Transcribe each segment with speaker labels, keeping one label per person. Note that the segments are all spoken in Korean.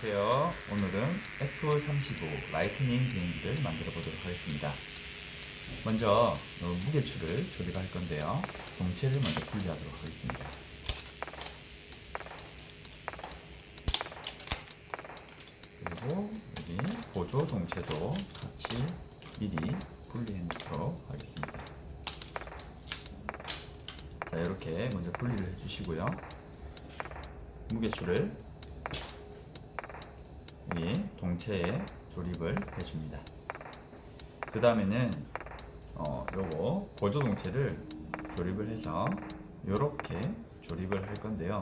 Speaker 1: 안녕하세요. 오늘은 F-35 라이트닝 비행기를 만들어 보도록 하겠습니다. 먼저 어, 무게추를 조립할 건데요. 동체를 먼저 분리하도록 하겠습니다. 그리고 여기 보조 동체도 같이 미리 분리해 놓도록 하겠습니다. 자, 이렇게 먼저 분리를 해주시고요. 무게추를 이 동체에 조립을 해줍니다. 그 다음에는 어, 요거 보조 동체를 조립을 해서 요렇게 조립을 할 건데요.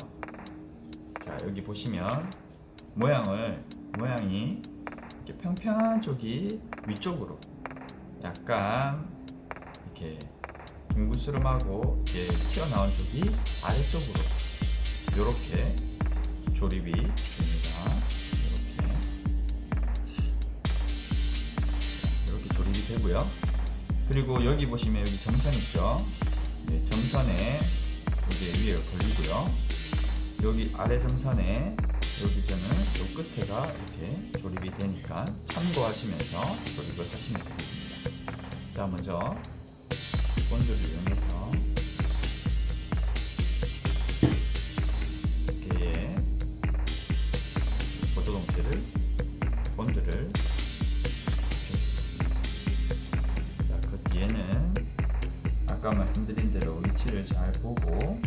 Speaker 1: 자 여기 보시면 모양을 모양이 이렇게 평평한 쪽이 위쪽으로 약간 이렇게 둥그스름하고 이렇게 튀어나온 쪽이 아래쪽으로 이렇게 조립이 됩니다. 조립이 되고요. 그리고 여기 보시면 여기 점선 있죠. 네, 점선에 여기 위에 걸리고요. 여기 아래 점선에 여기서는 요 끝에가 이렇게 조립이 되니까 참고하시면서 조립을 하시면 되겠습니다. 자, 먼저 본드를 이용해서 아까 말씀드린 대로 위치를 잘 보고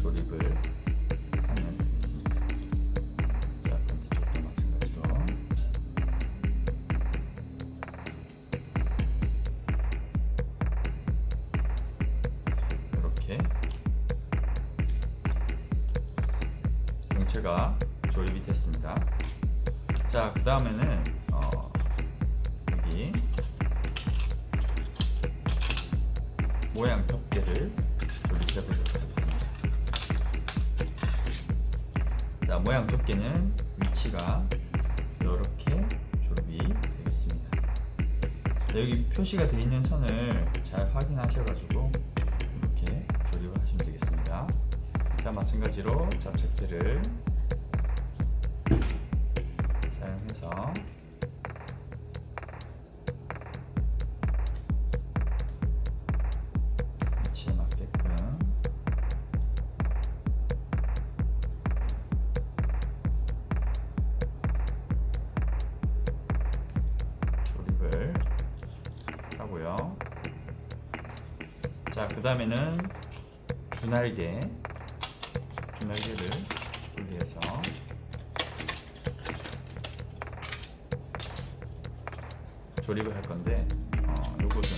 Speaker 1: 조립을 하면 되겠습니다. 자, 반대쪽도 마찬가지로 이렇게 동체가 조립이 됐습니다. 자, 그 다음에는 어, 여기 모양 덮개를 조립해 보도록 하겠습니다. 자, 모양 덮개는 위치가 이렇게 조립이 되겠습니다. 자, 여기 표시가 되어 있는 선을 잘 확인하셔가지고 이렇게 조립을 하시면 되겠습니다. 자, 마찬가지로 접착제를 하고요. 자, 그 다음에는 주날개, 주날개를 분리해서 조립을 할 건데, 어, 요것은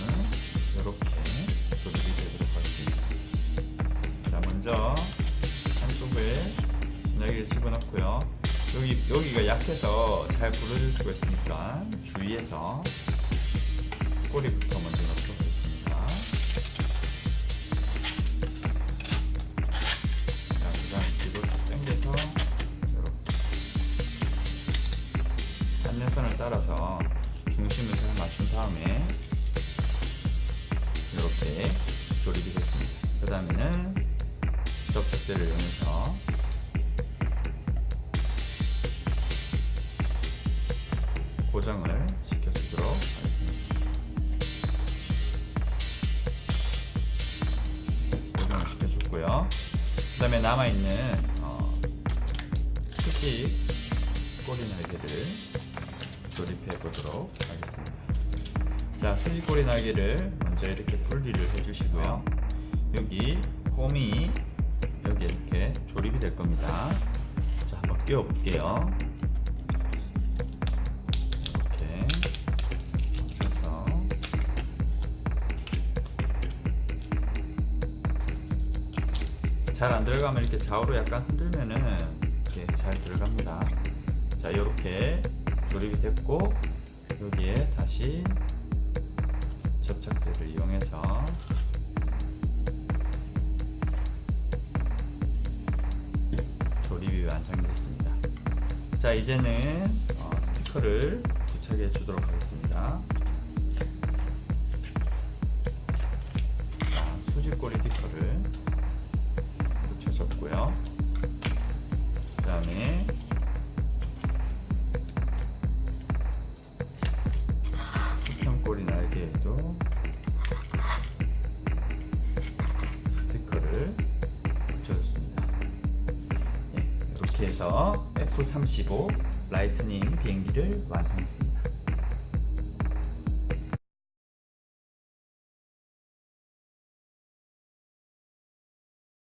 Speaker 1: 이렇게 조립이 되도록 하겠습니다. 자, 먼저 한쪽에 주날개를 집어넣고요. 여기 여기가 약해서 잘 부러질 수가 있으니까 주의해서 꼬리부터 먼저 넣도록 하겠습니다. 자, 그다음 뒤로 쭉 당겨서 이렇게 안내선을 따라서 중심을 잘 맞춘 다음에 이렇게 조립이 됐습니다. 그 다음에는 접착제를 이용해서 고정을 고정을 시켜줬고요. 그 다음에 남아있는 어, 수직 꼬리 날개를 조립해 보도록 하겠습니다. 자, 수직 꼬리 날개를 먼저 이렇게 분리를 해주시고요. 여기 홈이 여기 이렇게 조립이 될 겁니다. 자, 한번 끼워 볼게요. 잘 안 들어가면 이렇게 좌우로 약간 흔들면은 이렇게 잘 들어갑니다. 자, 이렇게 조립이 됐고 여기에 다시 접착제를 이용해서 조립이 완성됐습니다. 자, 이제는 어, 스티커를 부착해 주도록 하겠습니다. 자, 수직꼬리 스티커를 해서 F-35 라이트닝 비행기를 완성했습니다.